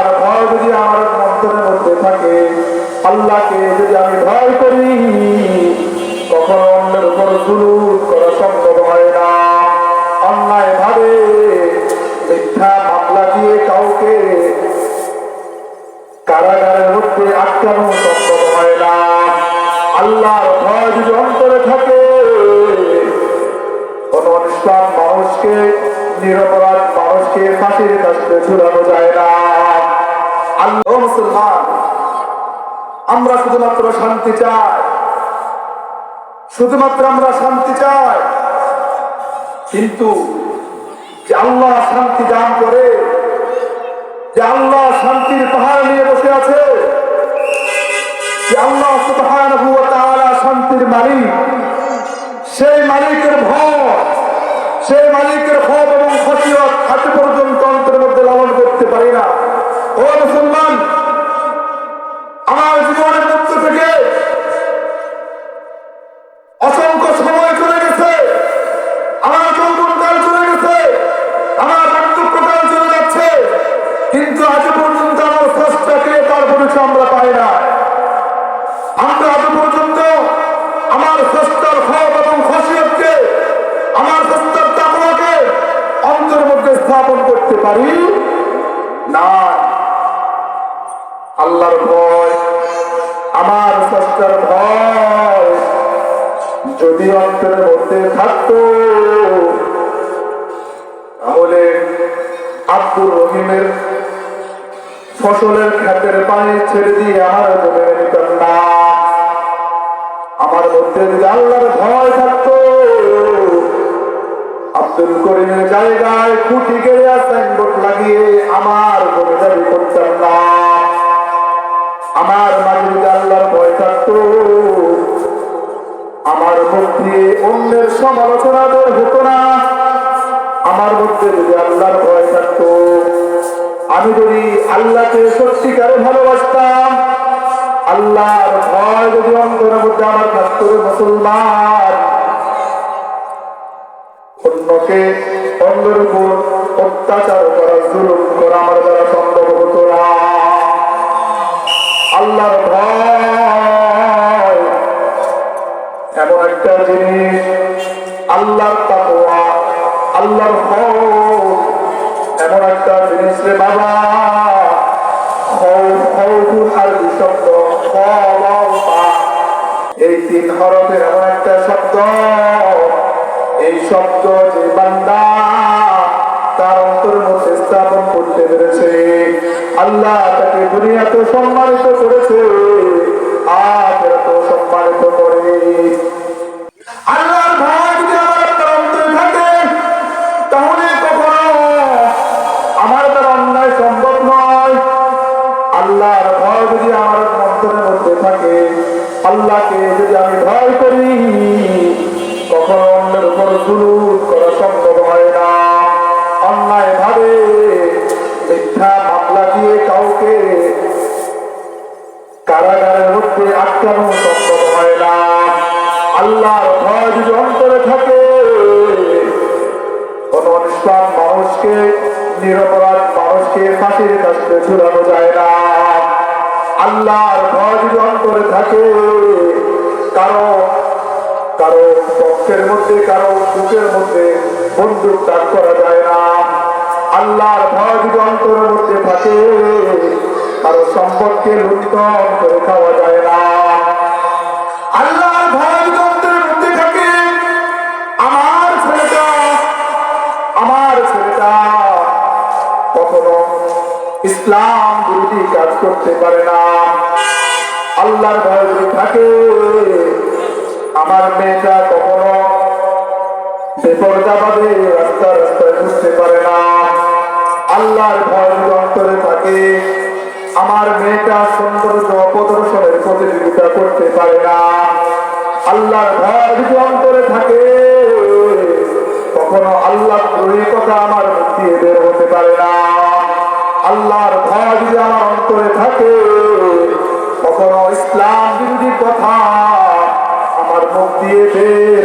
আল্লাহর ভয় যদি আমার মন্ত্রের মধ্যে থাকে, আল্লাহকে যদি আমি ভয় করি, কখনো অন্যের উপর জুলুম করা সম্ভব হয় না। অন্যায় ভাবে, মিথ্যা মামলা দিয়ে কাউকে কারাগারের মধ্যে আটকানো সম্ভব হয় না। আল্লাহর ভয় যদি অন্তরে থাকে, কোন অনুষ্ঠান মানুষকে, নিরপরাধ মানুষকে ফাঁসির কাছে ঝুলানো যায় না। আমরা শুধুমাত্র শান্তি চাই। শুধুমাত্র আমরা শান্তি চাই। কিন্তু যে আল্লাহ শান্তি দান করে, যে আল্লাহ শান্তির পাহাড় নিয়ে বসে আছে, যে আল্লাহ তাআলা শান্তির মালিক, সেই মালিকের ভয়, সেই মালিকের ভয় এবং খসিয়ত আজ পর্যন্ত করতে পারি? না। আল্লাহর ভয়, আমার স্রষ্টার ভয় যদি অন্তরের মধ্যে থাকতো, তাহলে আব্দুর রহিমের ফসলের ক্ষেতের পানি ছেড়ে দিয়ে আমার জমে নিতাম না। আমার মধ্যে যদি আল্লাহর ভয় থাকতো আব্দুল করিমের জায়গায় খুঁটি গেড়ে সাইনবোর্ড লাগিয়ে আমার জমি দাবি করতাম না। আমার মাঝে আল্লাহর ভয় থাকতো। আমার মধ্যে অন্যের সমালোচনা বের হতো না। আমার মধ্যে যদি আল্লাহর ভয় থাকতো, আমি যদি আল্লাহকে সত্যিকারে ভালোবাসতাম, আল্লাহর ভয় যদি অন্তরের মধ্যে আমার থাকতো মুসলমান। অন্যকে অন্যের উপর অত্যাচার করা, জুলুম করা আমার দ্বারা সম্ভব হতো না। আল্লাহর ভয়। এমন একটা জিনিস, আল্লাহর তাকওয়া, আল্লাহর খৌফ এমন একটা জিনিস রে বাবা। খৌফ খৌফুল আর শব্দ এই তিন হরফের এমন একটা শব্দ, এই শব্দ কোন ইসলাম মানুষকে, নিরপরাধ মানুষকে ফাঁসির কাছে ঝুলানো যায় না। আল্লাহর ভয় যদি অন্তরে থাকে, কারও কারও পক্ষের মধ্যে, কারও বুকের মধ্যে বন্দুক তাক করা যায় না। আল্লাহর ভয় যদি অন্তরের মধ্যে থাকে, কারও সম্পদকে লুণ্ঠন করে খাওয়া কখনো ইসলাম বিরোধী কাজ করতে পারে না। আল্লাহর ভয় যদি থাকে, আমার মেয়েটা কখনো রাস্তা রাস্তায় বুঝতে পারে না। আল্লাহর ভয় অন্তরে থাকে, আমার মেয়েটা সৌন্দর্য প্রতিযোগিতা করতে পারে না। আল্লাহর ভয় যদি অন্তরে থাকে, কখনো আল্লাহ কথা আমার মুখ দিয়ে বের হতে পারে না। আল্লাহর ভয় যদি আমার অন্তরে থাকে কখনো ইসলাম বিরোধী কথা আমার মুখ দিয়ে বের